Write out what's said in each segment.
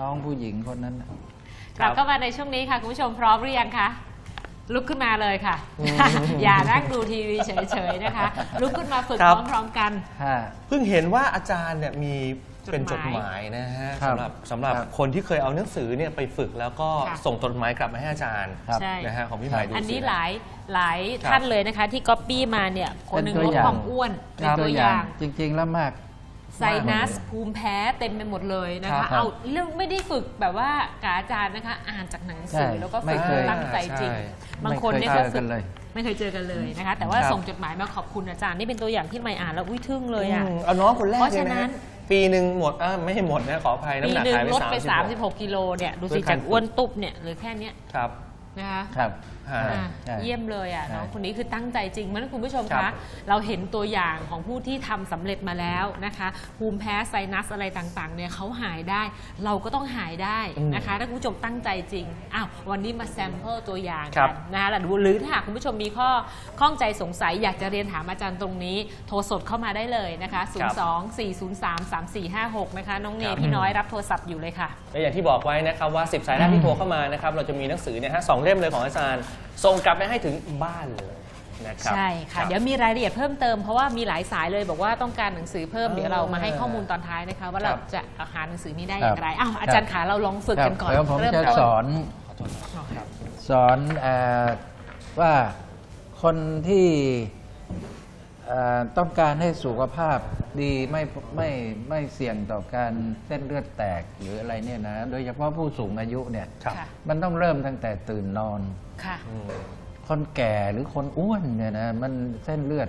น้องผู้หญิงคนนั้นน่ะ กลับเข้ามาในช่วงนี้ค่ะ คุณผู้ชมพร้อมหรือยังคะลุกขึ้นมาเลยค่ะ อืม อย่านั่งดูทีวีเฉยๆนะคะ ลุกขึ้นมาฝึกครับ พร้อมๆกัน ห้า เพิ่งเห็นว่าอาจารย์เนี่ยมีจดหมายเป็นจดหมายนะฮะครับสำหรับสำหรับครับคนที่เคยเอาหนังสือเนี่ยไปฝึกแล้วก็ค่ะ ส่งจดหมายกลับมาให้อาจารย์ครับใช่ นะฮะของพี่หมายดูอันนี้สิ หลายหลายครับ ท่านเลยนะคะ ที่ก๊อปปี้มาเนี่ยคนหนึ่งเป็ลนดตัวอย่าง ความอ้วนเป็นตัวอย่างจริง ๆ แล้วมาก ไซนัส ภูมิแพ้เต็มไปหมดเลยนะครัคะ บเอาเรื่องไม่ได้ฝึกแบบว่ากับอาจารย์นะคะ อ่านจากหนังสือใช่แล้วก็ไม่ฝึกเคยตั้งใจจริง ใช่บางคนเนี่ยไม่ก็เคยเจอฝึกันเลยไม่เคยเจอกันเลยนะคะ แต่ว่าครับ ส่งจดหมายมาขอบคุณอาจารย์นี่เป็นตัวอย่างที่ไม่อ่านแล้วอุ้ยทึ่งเลยอะ อืมเอาน้องคนแรกเพราะเลยฉะนะนั้ฮะนปีหนึ่งหมดเอ้อไม่ให้หมดนะขออภัยปีน้ำหนักหนึ่งหายไปลดไป36 36 กิโลเนี่ยดูสิด้วยการ จากอ้วนตุ๊บเนี่ยเหรือแค่เนี้ยครับนะคะ ครับ ฮะอะใช่เยี่ยมเลยอะใช่น้องคนนี้คือตั้งใจจริงเพราะฉะนั้นคุณผู้ชมครัคะบเราเห็นตัวอย่างของผู้ที่ทำสำเร็จมาแล้วนะคะภูมิแพ้ไซนัสอะไรต่างๆเนี่ยเขาหายได้ เราก็ต้องหายได้นะคะ ถ้าคุณผู้ชมตั้งใจจริงอ้าววันนี้มาแซมเปิลตัวอย่างครักับ นนะคะหรือถ้าหากคุณผู้ชมมีข้อข้องใจสงสัยอยากจะเรียนถามอาจารย์ตรงนี้ โทรสดเข้ามาได้เลยนะคะ 0 2 4 0 3 3 4 5 6 นะคะน้องเนยพี่น้อยรับโทรศัพท์อยู่เลยค่ะ และอย่างที่บอกไว้นะครับว่า 10 สายแรกที่โทรเข้ามานะครับเราจะมีหนังสือเนี่ยฮะสองเล่มเลยของอาจารย์ส่งกลับไปให้ถึงบ้านเลยนะครับใช่ค่ะ รับ เดี๋ยวมีรายละเอียดเพิ่มเติมเพราะว่ามีหลายสายเลยบอกว่าต้องการหนังสือเพิ่มอ่าเดี๋ยวเรามาให้ข้อมูลตอนท้ายนะคะ ว่าเราครับจะหาหนังสือนี้ได้คอรับย่างไรอ้าวอาจารย์ขาเราลองฝึกครักับนก่อนเดี๋ยวผมเริ่มจะต้นสอนขอโทษครับสอนเออว่าคนที่เอ่อ ต้องการให้สุขภาพดีไม่ไม่ไม่เสี่ยงต่อการเส้นเลือดแตกหรืออะไรเนี่ยนะ โดยเฉพาะผู้สูงอายุเนี่ยครับค่ะมันต้องเริ่มตั้งแต่ตื่นนอนค่ะอืมคนแก่หรือคนอ้วนเนี่ยนะมันเส้นเลือด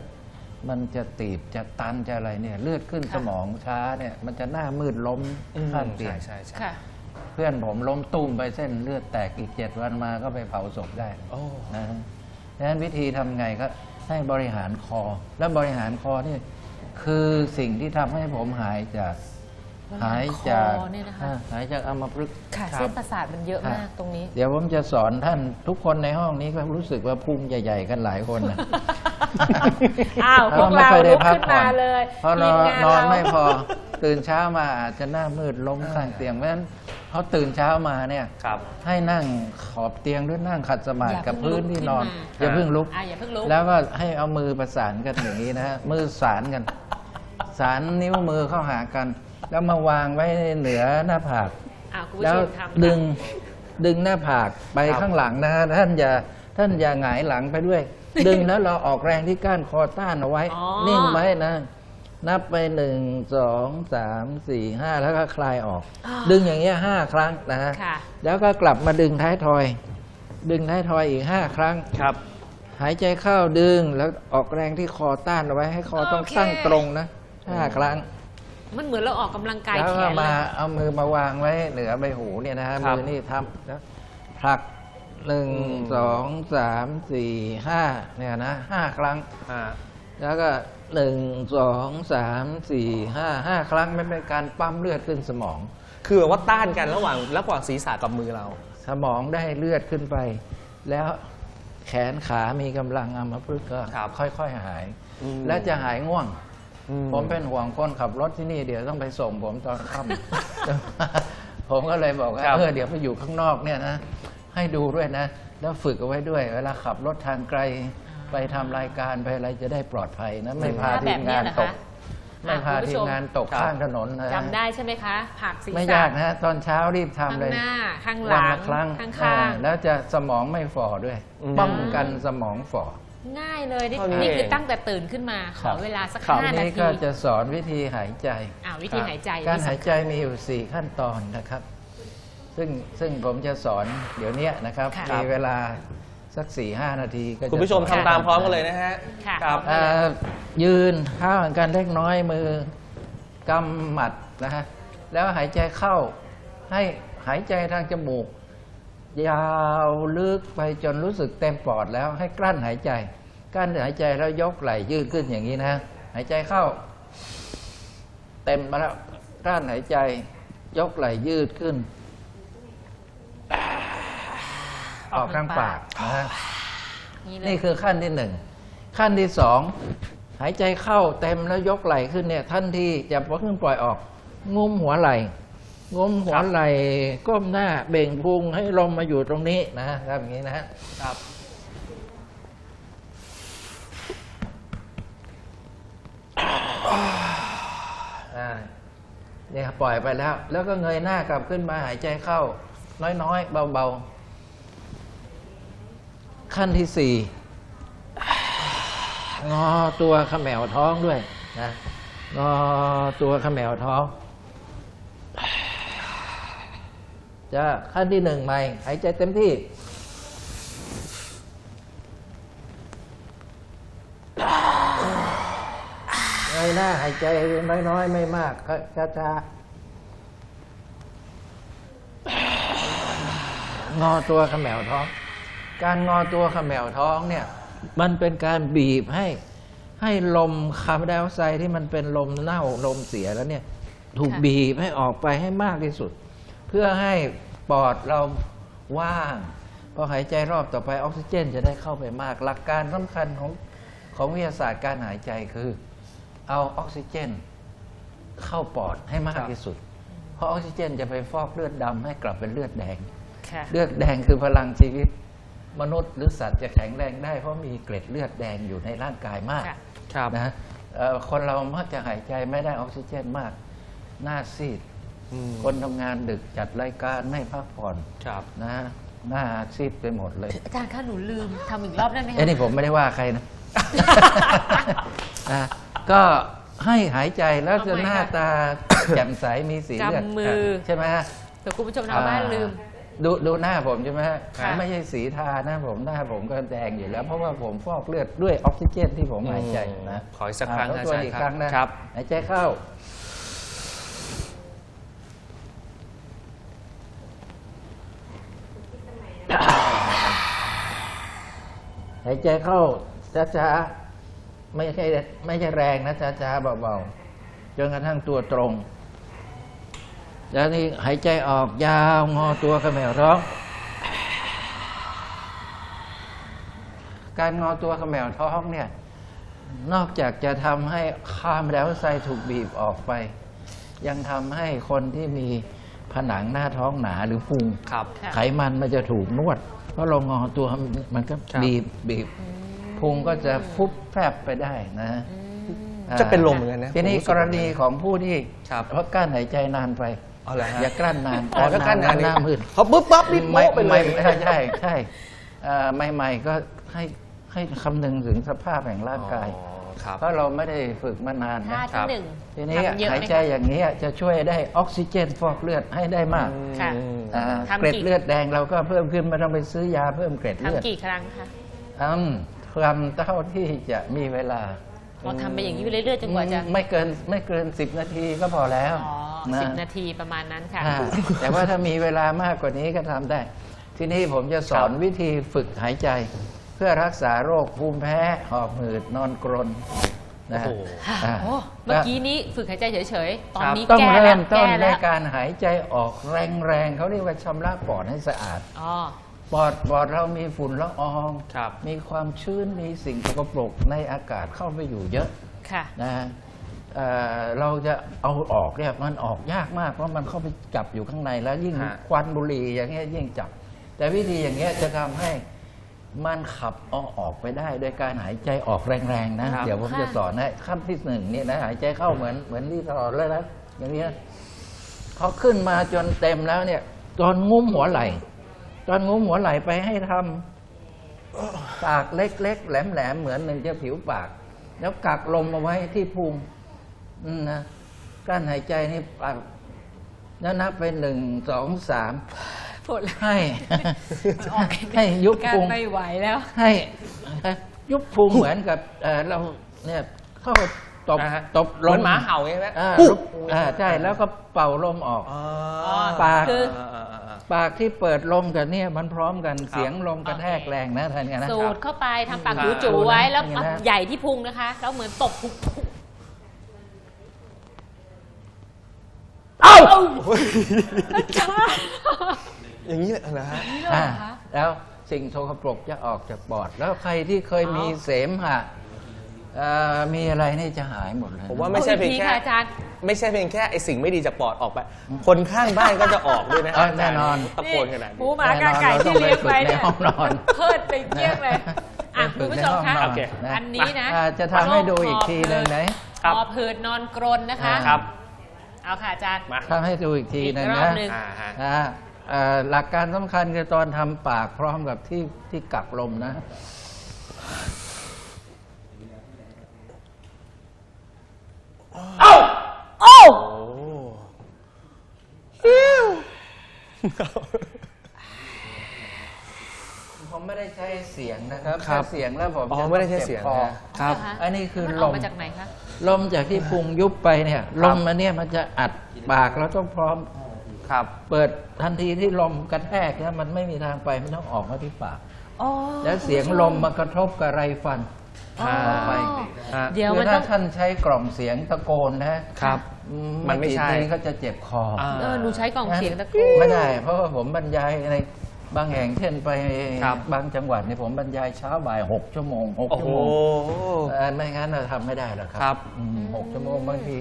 มันจะตีบจะตันจะอะไรเนี่ยเลือดขึ้นค่ะสมองช้าเนี่ยมันจะหน้ามืดล้มอืมข้างเตียใช่งใช่ใช่ค่ะเพื่อนผมล้มตุ้มไปเส้นเลือดแตกอีกเจ็ดวันมาก็ไปเผาศพได้โอ้นะฮะดังนั้นวิธีทำไงก็ ให้บริหารคอ แล้วบริหารคอนี่คือสิ่งที่ทำให้ผมหายจากบริหารหายจากคอเนี่ยนะคะ อ่าหายจากอัมพฤกษ์ค่ะครับเส้นประสาทมันเยอะมากครับตรงนี้ เดี๋ยวผมจะสอนท่านทุกคนในห้องนี้ก็รู้สึกว่าพุงใหญ่ๆกันหลายคนนะ อ้าวพวกเราไม่ค่อยได้ลุกพัขึ้นผ่อมาเลยเพราะนทีอมนงานนอนเรา ไม่พอ ตื่นเช้ามาอาจจะหน้ามืดล้มข้างเตียงเพราะฉะนั้นเขาตื่นเช้ามาเนี่ยครับ ให้นั่งขอบเตียงหรือนั่งขัดสมาธิอย่ากับเพิ่งพื้นที่นอนลุกขึ้นมาอย่าเพิ่งลุกอะอย่าเพิ่งลุก แล้วก็ให้เอามือประสานกันอย่างนี้นะฮะมือสานกัน สานนิ้วมือเข้าหากัน แล้วมาวางไว้เหนือหน้าผากอ้าวคุณผู้แล้วชมทำดึงดึงหน้าผากไปครับ ข้างหลังนะฮะท่านอย่าท่านอย่าหงายหลังไปด้วย ดึงแล้วเราออกแรงที่ก้านคอต้านเอาไว้อ๋อนิ่งไว้นะ นับไปหนึ่งสองสามสี่ห้าแล้วก็คลายออกดึงอย่างเงี้ยห้าครั้งนะฮะค่ะ แล้วก็กลับมาดึงท้ายทอย ดึงท้ายทอยอีกห้าครั้ง ครับ หายใจเข้าดึงแล้วออกแรงที่คอต้านเอาไว้ให้คอต้องโอเค ตั้งตรงนะห้าครั้ง มันเหมือนเราออกกำลังกายแล้วแขก็นเลมาย เอามือมาวางไว้เหนือใบหูเนี่ยนะฮะครับมือนี่ทับแล้วผลักหนึ่งอืม สองสามสี่ห้าเนี่ยนะห้าครั้ง อ่า แล้วก็หนึ่งสองสามสี่ห้าห้าครั้งไม่เป็นการปั๊มเลือดขึ้นสมอง คือแบบว่าต้านกันระหว่างระหว่างศีรษะกับมือเรา สมองได้เลือดขึ้นไป แล้วแขนขามีกำลังอัมพฤกษ์ก็ครับค่อยๆหาย อืม และจะหายง่วง อื ผมเป็นห่วงคนขับรถที่นี่เดี๋ยวต้องไปส่งผมตอนค่ำ ผมก็เลยบอกว่าครับ เออเดี๋ยวไปอยู่ข้างนอกเนี่ยนะ ให้ดูด้วยนะ แล้วฝึกเอาไว้ด้วย เวลาขับรถทางไกล ไปทำรายการไปอะไรจะได้ปลอดภัยนะ ไม่พาถ้าทีแบบมเนี้งายนเหรอตคะกไม่พาอะคุณผู้ทีชมมงานตกครับข้างถนนนะจำได้ใช่ไหมคะ ผักศีรษะไม่ยากนะ ตอนเช้ารีบทำข้างเลยหน้า ข้างหวัลันงละครั้งข้างอ่าข้างแล้วจะสมองไม่ฝ่อด้วยอืมป้องกันสมองฝ่อง่ายเลยนี่เท่านี้นี่คือเองตั้งแต่ตื่นขึ้นมาขครัอบเวลาสักครับห้านานี้ทีก็จะสอนวิธีหายใจอ่าวิธีหายใจ การนี่หายสำคัญใจมีอยู่ 4 ขั้นตอนนะครับ ซึ่งซึ่งผมจะสอนเดี๋ยวเนี้ยนะครับค่ะมีเวลา สัก4ี่ห้านาทีก็จะคุณผู้ชมสอนทำตามพร้อมกันเลยนะฮะค่ะ ครับเอ่อยืนข้างกันเล็กน้อยมือกำหมัดนะฮะแล้วหายใจเข้าให้หายใจทางจมูก ยาวลึกไปจนรู้สึกเต็มปอดแล้วให้กลั้นหายใจ กลั้นหายใจแล้วยกไหล่ยืดขึ้นอย่างนี้นะหายใจเข้า เต็มมาแล้วกลั้นหายใจ ยกไหล่ยืดขึ้น ออกทางปากนะฮะนี่เลยนี่คือขั้นที่หนึ่งขั้นที่สองหายใจเข้าเต็มแล้วยกไหล่ขึ้นเนี่ยท่านที่จะพอขึ้นปล่อยออกงุ้มหัวไหล่งมหัวครับไหล่ก้มหน้าเบ่งพุงให้ลมมาอยู่ตรงนี้นะทำอย่างนี้นะครับ อ่าเนี่ยปล่อยไปแล้ว แล้วก็เงยหน้ากลับขึ้นมาหายใจเข้า น้อยๆ เบาๆ ขั้นที่สี่งอตัวขมวท้องด้วยนะงอตัวขมวท้อง จะขั้นที่หนึ่งใหม่หายใจเต็มที่เงยหน้าหายใจน้อยๆ ไม่มากช้าๆงอตัวเขมวท้อง การงอตัวเขมวท้องเนี่ย มันเป็นการบีบให้ให้ลมคาร์บอนไดออกไซด์ที่มันเป็นลมเน่าลมเสียแล้วเนี่ย ถูกค่ะบีบให้ออกไปให้มากที่สุด เพื่อให้ปอดเราว่างพอหายใจรอบต่อไปออกซิเจน จะได้เข้าไปมาก หลักการสำคัญของของวิทยาศาสตร์การหายใจคือ เอาออกซิเจน เข้าปอดให้มากที่สุด เพราะออกซิเจนจะไปฟอกเลือดดำให้กลับเป็นเลือดแดงค่ะเลือดแดงคือพลังชีวิต มนุษย์หรือสัตว์จะแข็งแรงได้ เพราะมีเกล็ดเลือดแดงอยู่ในร่างกายมากค่ะ ครับนะเอ่อคนเรามักจะหายใจไม่ได้ออกซิเจนมาก หน้าซีด อืมคนทำงานดึกจัดรายการไม่พักผ่อนครับ นะหน้าซีดไปหมดเลยอาจารย์คะหนูลืมทำอีกรอบได้ไหมคะ เอ้นี่ผมไม่ได้ว่าใครนะ นะก็ให้หายใจแล้วจะเอาใหม่หน้าค่ะตา แจ่มใสมีสีเลือดกำมือ ใช่ไหมฮะ เดี๋ยวคุณผู้ชมทางบ้านลืม ดูดูหน้าผมใช่ไหมฮะค่ะไม่ใช่สีทาหน้าผมหน้าผมก็แดงอยู่แล้ว เพราะว่าผมฟอกเลือดด้วยออกซิเจนที่ผมหายใจนะขออีกสักครั้งานะทบทวนอาจารย์อีกครับครั้งนะครับ หายใจเข้า หายใจเข้าช้าๆไม่ใช่ไม่ใช่แรงนะช้าๆเบาๆจนกระทั่งตัวตรง แล้วนี่หายใจออกยาวงอตัวเขมวท้อง การงอตัวเขมวท้องเนี่ย นอกจากจะทำให้คาร์บอนไดออกไซด์ถูกบีบออกไป ยังทำให้คนที่มีผนังหน้าท้องหนาหรือพุงครับค่ะไขมันมันจะถูกนวด เพราะเรางอตัวมันก็ครับ บีบบีบพุงก็จะฟุบแฟบไปได้นะอ่าจะเป็นลมเหมือนกันนะทีนี้ผมรู้สึกกรณีของผู้ที่ครับ เพราะกลั้นหายใจนานไป เอาเหรอฮะอย่ากลั้นนานอ๋อถ้ากลั้นนานหน้ามืดเขาปุ๊บปั๊บนี่ไม่โป๊ะไปเลไม่ยใช่ใช่ใช่เอ่อใหม่ๆก็ให้ให้คำนึงถึงสภาพแห่งร่างกาย อ๋อครับเพราะเราไม่ได้ฝึกมานานท่านะที่หนึ่งทีนี้ทำเยอะหายไหมใจคะอย่างนี้จะช่วยได้ออกซิเจนฟอกเลือดให้ได้มากค่ะ อืม อ่าทำเกร็ดกี่เลือดแดงเราก็เพิ่มขึ้นไม่ต้องไปซื้อยาเพิ่มเกร็ดเลือด ทำกี่ครั้งคะ ทำทำเท่าที่จะมีเวลา เราทำไปอย่างนี้ไปเรื่อยๆจนกว่าจะไม่เกินไม่เกินสิบนาทีก็พอแล้วอ๋อนะสิบนาทีประมาณนั้นค่ะ อ่าแต่ว่าถ้ามีเวลามากกว่านี้ก็ทำได้ ทีนี้ผมจะสอนวิธีฝึกหายใจ เพื่อรักษาโรคภูมิแพ้หอบหืดนอนกรนนะฮะโอ้โห อ่าโอ้เมื่อกี้นี้ฝึกหายใจเฉยๆ ตอนนี้ต้องแก้เริ่แล้วมต้นแก้ในแล้วการหายใจออกแรงๆเขาเรียกว่าชำระปอดให้สะอาด อ๋อ ปอดปอดเรามีฝุ่นละออง ครับมีความชื้นมีสิ่งสกปรกในอากาศเข้าไปอยู่เยอะค่ะ นะฮะเอ่อเราจะเอาออกเนี่ยมันออกยากมากเพราะมันเข้าไปจับอยู่ข้างในแล้วยิ่งฮะ ควันบุหรี่อย่างเงี้ยยิ่งจับ แต่วิธีอย่างเงี้ยจะทำให้มันขับเอาออกไปได้โดยการหายใจออกแรงๆนะ ครับ เดี๋ยวผมค่ะจะสอนให้ขั้นที่หนึ่งเนี่ยนะหายใจเข้าเหมือนเหมือนที่สอนแล้วนะอย่างเงี้ยพอขึ้นมาจนเต็มแล้วเนี่ยตอนงุ้มหัวไหล่ ตอนงุ้มหัวไหล่ไปให้ทำปากเล็กๆแหลมๆเหมือนหนึ่งจะผิวปาก แล้วกักลมเอาไว้ที่พุงอืมนะกั้นหายใจนี่ปากแล้วนับไปหนึ่งสองสามปวดแล้วให้ออกให้ยุบการพุงไม่ไหวแล้ว ให้ ยุบพุงเหมือนกับเอ่อเราเนี่ยเข้าตบอ่าฮะตบเหลมือมนหมาเห่าใช่ไหมอ่าปุ๊ลุบกอ่าใช่แล้วก็เป่าลมออกอ๋อปากคืออ่าอ่าอ่า ปากที่เปิดลมกับเนี่ยมันพร้อมกันเสียงลมกระแทกแรงนะท่านกันนะสูดเข้าไปทำปากครับ จูๆไว้แล้วอย่างนี้นะ ใหญ่ที่พุงนะคะ แล้วเหมือนตบพุงเอ้าอาจารย์อย่างนี้เลยเหรอฮะนี่เหรออ่าคะแล้วสิ่งโสกปรกจะออกจากปอด แล้วใครที่เคยมีอ๋อเสมหะ เอ่อมีอะไรนี่จะหายหมดเลยผมว่าไม่ใช่เพียงแค่ขออีกทีค่ะอาจารย์ ไม่ใช่เพียงแค่ไอสิ่งไม่ดีจากปอดออกไป คนข้างบ้านก็จะออกด้วยนะเอ้ยแน่นอน ตะโกนขนาดหมูนี้ หมากาไก่ที่เลี้ยงไว้เนี่ยแน่นอนเราต้องไปฝึกในห้องนอน เพิดไปเกลี้ยงเลยอะไปคุณฝึกผู้ชมคะในห้องนอนโอเค นะอันนี้นะอ่าจะทำให้ดูอีกทีหนึ่งไหน ครับคอผืดนอนกรนนะคะ ครับ เอาค่ะอาจารย์ มาทำให้ดูอีกทีหนึ่งอีกรอนะบหนึ่ง อ่าฮะ นะเอ่อหลักการสำคัญคือตอนทำปากพร้อมกับที่ที่กักลมนะ โอ้ ผมไม่ได้ใช้เสียงนะครับครับถ้าเสียงแล้วผมอ๋อจะไม่ได้ใช้เสียงจ็บคอครับ เหอคะอันนี้คือมันลออกม มาจากไหนคะ ลมจากที่พุงยุบไปเนี่ยลมอันเนี้ยมันจะอัดปากเราต้องพร้อม ครับ เปิดทันทีที่ลมกระแทกแล้วมันไม่มีทางไปมันต้องออกมาที่ปาก อ๋อแล้วเสียงลมมากระทบกับไรฟัน อ๋อออกไปฮะเดี๋ยวคืมันอต้ถ้าอง ท่านใช้กล่องเสียงตะโกนนะครับ อืมันไม่ใช่ กี่ทีก็จะเจ็บคอออ่าเออหนูใช้กล่องเสียงตะโกไม่นได้ เพราะว่าผมบรรยายในบางแห่งเช่นไปครับบางจังหวัดเนี่ยผมบรรยายเช้าบ่ายหกชั่วโมงหกโอ้ชั่โหวโมงเอ่อไม่งั้นเราทำไม่ได้หรอกคครัรับอืมหกชั่วโมงบางที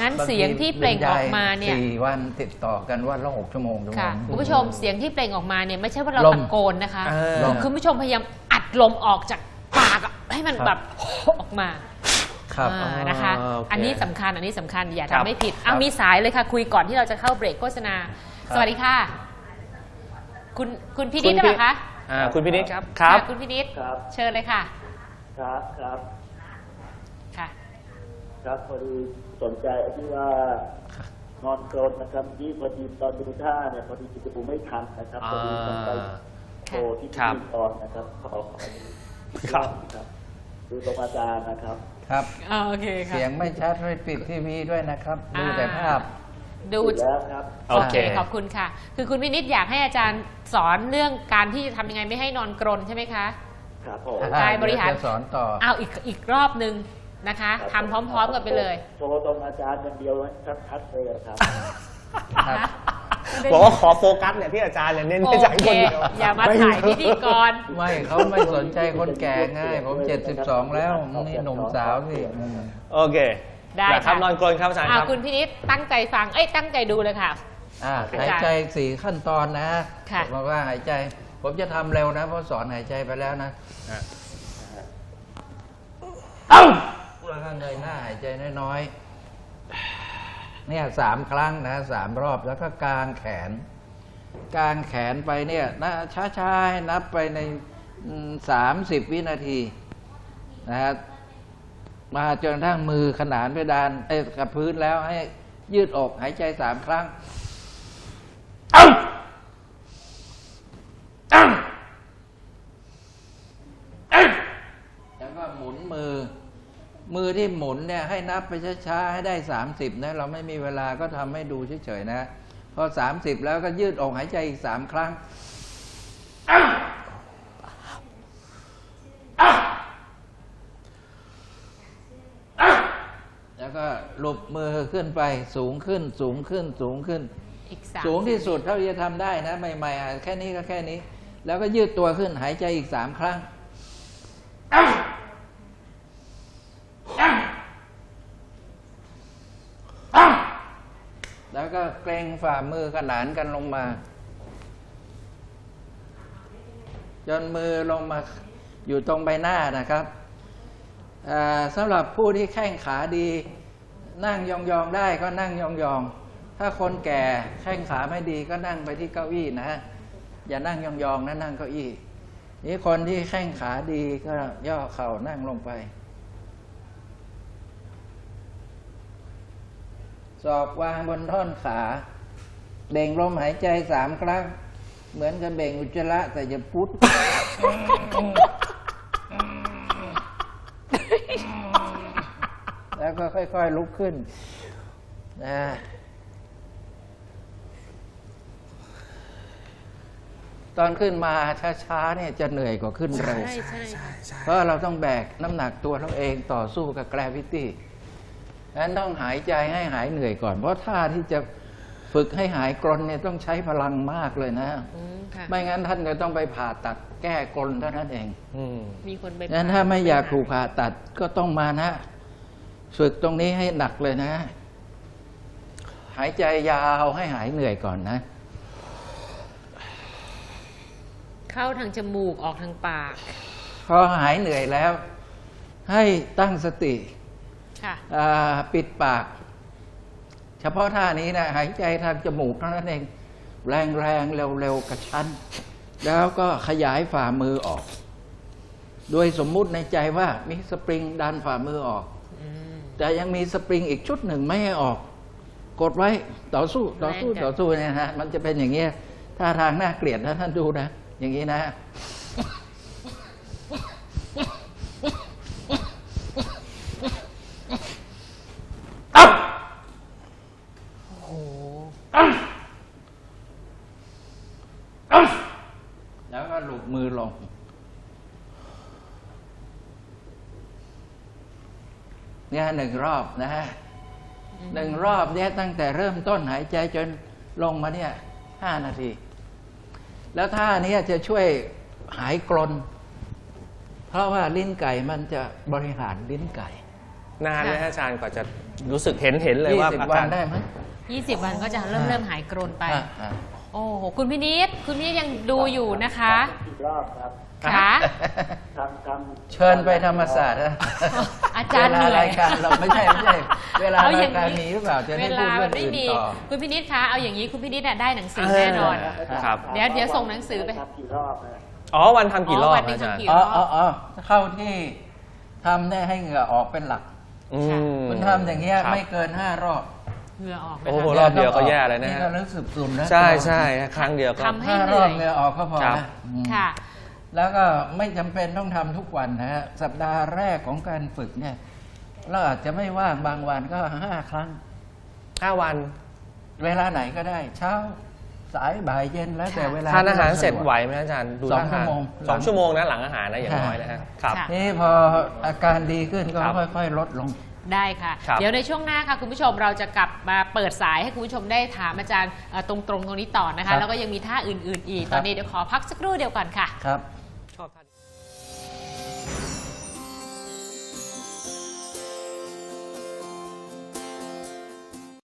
งั้นบางทีเสียงที่เปล่งออกมาเนี่ยสี่วันติดต่อกันวันละหกชั่วโมงชั่วโมค่ะ ง คุณผู้ชมเสียงที่เปล่งออกมาเนี่ยไม่ใช่ว่าเราลมตะโกนนะคะเออ ลม คุณผู้ชมพยายามอัดลมออกจากปากอะ ให้มันครับแบบออกมาครับอ่านะคะอ๋อโอเคอันนี้สำคัญอันนี้สำคัญอย่าครัทำบไม่ผิดครัเอาบมีสายเลยค่ะ คุยก่อนที่เราจะเข้าเบรกโฆษณา ครับ สวัสดีค่ะ คุณคุณพี่นิดหรือเปล่าคะอ่าคุณพินิจครับครับะคุณพี่นิดครับ เชิญเลยค่ะครับครับค่ะ ครับพอดีสนใจที่ว่านอนกรนนะครับที่พอดีตอนดูท่าเนี่ยพอดีจิตดูไม่ทันนะครับพอดีต้องไปโทรที่ครัที่บตอนนะครับขอขอครับครับ ดูตรงอาจารย์นะครับ ครับ อ่าโอเคค่ะ เสียงไม่ชัดให้ปิดทีวีด้วยนะครับ ดูแต่ภาพ ดูดูแล้วครับ โอเค ขอบคุณค่ะ คือคุณพี่นิดอยากให้อาจารย์สอนเรื่องการที่จะทำยังไงไม่ให้นอนกรนใช่ไหมคะ ครับผม กายบริหาร เดี๋ยวจะสอนต่อ เอาอีกอีกรอบหนึ่งนะคะทำพร้อมๆกันไปเลยโทรตรงอาจารย์อย่างเดียวชัดๆเลยครับ ครับ นะ บอกว่าขอโฟกัสเนี่ยที่อาจารย์เนี่ยเน้นโอให้อาจารย์เคคนเดียวอย่ามาถ่ายพิธีกร ไม่เขาไม่สนใจคนแก่ง่าย ผมเจ็ดสิบสองแล้วนี่หนุ่มสาวสิอืมโอเคได้นะครับค่ะนอนกรนครับอาจารย์อ่าครับคุณพี่นิดตั้งใจฟังเอ้ยตั้งใจดูเลยค่ะอ่าอาหายจารย์ใจสี่ขั้นตอนนะค่ะบอกว่าหายใจ ผมจะทำเร็วนะเพราะสอนหายใจไปแล้วนะอะแล้วก็เงยหน้าหายใจน้อยๆ เนี่ยสามครั้งนะสามรอบแล้วก็กางแขน กางแขนไปเนี่ยนะช้าๆให้นับไปในสามสิบวินาทีนะฮะมาจนกระทั่งมือขนานเพดานไอ้กับพื้นแล้วให้ยืดอกหายใจสามครั้ง เอา้าก็หมุนมือ มือ ที่หมุนเนี่ยให้นับไปช้าๆให้ได้ 30นะเราไม่มีเวลาก็ทำให้ดูเฉยๆนะ พอ 30 แล้วก็ยืดอกหายใจอีก3ครั้งแล้วก็หลบมือขึ้นไปสูงขึ้นสูงขึ้นสูงขึ้นอีกสามสูงที่สุดเท่าที่จะทำได้นะ ใหม่ๆอะแค่นี้ก็แค่นี้ แล้วก็ยืดตัวขึ้นหายใจอีกสามครั้ง แล้วก็เกรงฝ่ามือขนานกันลงมา จนมือลงมาอยู่ตรงใบหน้านะครับสำหรับผู้ที่แข้งขาดี นั่งยองๆได้ก็นั่งยองๆ ถ้าคนแก่แข้งขาไม่ดีก็นั่งไปที่เก้าอี้นะฮะอย่านั่งยองๆนะนั่งเก้าอี้ นี่คนที่แข้งขาดีก็ย่อเข่านั่งลงไป ศอกวางบนท่อนขาเบ่งลมหายใจสามครั้ง เหมือนกับเบ่งอุจจาระแต่จะพุทธแล้วก็ค่อย ๆ ลุกขึ้นนะตอนขึ้นมาช้าๆเนี่ยจะเหนื่อยกว่าขึ้นเร็วใช่ใช่ค่ะเพราะเราต้องแบกน้ำหนักตัวเราเองต่อสู้กับแกรวิตี้ ดังนั้นต้องหายใจให้หายเหนื่อยก่อน เพราะท่าที่จะฝึกให้หายกรนเนี่ยต้องใช้พลังมากเลยนะอืมค่ะไม่งั้นท่านจะต้องไปผ่าตัดแก้กรนเท่านั้นเองอืมมีคนไปงั้นถ้าไม่อยากถูกผ่าตัดก็ต้องมานะ ฝึกตรงนี้ให้หนักเลยนะ หายใจยาวให้หายเหนื่อยก่อนนะ เข้าทางจมูกออกทางปาก พอหายเหนื่อยแล้ว ให้ตั้งสติค่ะอ่า ปิดปาก เฉพาะท่านี้นะหายใจทางจมูกเท่านั้นเอง แรงแรงๆเร็วๆกระชั้น แล้วก็ขยายฝ่ามือออก โดยสมมุติในใจว่ามีสปริงดันฝ่ามือออกอืมแต่ยังมีสปริงอีกชุดหนึ่งไม่ให้ออก กดไว้ต่อสู้ต่อสู้แรงจัดต่อสู้เนี่ยนะฮะมันจะเป็นอย่างเงี้ยท่าทางน่าเกลียดนะท่านดูนะ อย่างนี้นะ โอ้โห แล้ว ก็หลุดมือลง เนี่ยหนึ่งรอบนะฮะหนึ่งรอบเนี่ยตั้งแต่เริ่มต้นหายใจจนลงมาเนี่ยห้านาที แล้วท่าเนี้จะช่วยหายกรนเพราะว่าลิ้นไก่มันจะบริหารลิ้นไก่ นานไหมฮะอาจารย์กว่าจะรู้สึกเห็นเห็นเลยยี่ว่าสิบอาวักานรได้ไหม20วันก็จะเริ่มอ่าเริ่มหายกรนไปอะอะโอ้โห คุณพินิษคุณพินิษยังดูอยู่นะคะอีก รอบครับค่ะ ทำทำเชิญไปธรรมศาสตร์นะอาจารย์เวเหนื่ลาอยรายการเราไม่ใช่ไม่ใช่เวลาเอาอราย่ายงการนี้มีหรือเปล่าจะเวได้พูลาดเรื่มัอนงไม่อื่นมีต่อ คุณพินิษคะเอาอย่างนี้คุณพินิษได้หนังสือเออแน่นอนครับ เดี๋ยวเดี๋ยวส่งหนังสือไป ทำกี่รอบนะ อ๋อ วันทำกี่รอบอ๋อวันหนึ่งอาจารย์ทำกี่ อ๋ออ๋ออ๋อเข้าที่ทำเนี่ยให้เหงื่อออกเป็นหลัก อืมคุณทำอย่างเงี้ยครับ ไม่เกินห้ารอบ เหงื่อออกนะโอ้โหคะรอบเดียวก็แย่แล้วนะนี่ฮะก็รู้สึกสุ่มนะใช่ใช่ครั้งเดียวก็ ทำให้ห้าเหรนื่ออบยเหงื่อออกก็พอครับ นะอืม ค่ะ แล้วก็ไม่จำเป็นต้องทำทุกวันนะฮะสัปดาห์แรกของการฝึกเนี่ย เราอาจจะไม่ว่างบางวันก็ห้าครั้ง ห้าวัน เวลาไหนก็ได้ เช้าสายบ่ายเย็นแล้วแต่เวลา ทานอาหารเสร็จที่ไหวสะดไหมอาจารย์ดูสองท่าทาชั่วโมงสองชั่วโมงนะหลังอาหารนะอย่างน้อยนะฮะครับ ค่ะ นี่พออาการดีขึ้นก็ครับ ค่อย ๆ ลดลง ได้ค่ะ ครับเดี๋ยวในช่วงหน้าค่ะคุณผู้ชมเราจะกลับมาเปิดสายให้คุณผู้ชมได้ถามอาจารย์เอ่อตรงๆตรงนี้ต่อนะครัคะ บแล้วก็ยังมีท่าอื่นๆอีกคตรับอนนี้เดี๋ยวขอพักสักครู่เดียวก่อนค่ะ ครับ ชอบท่า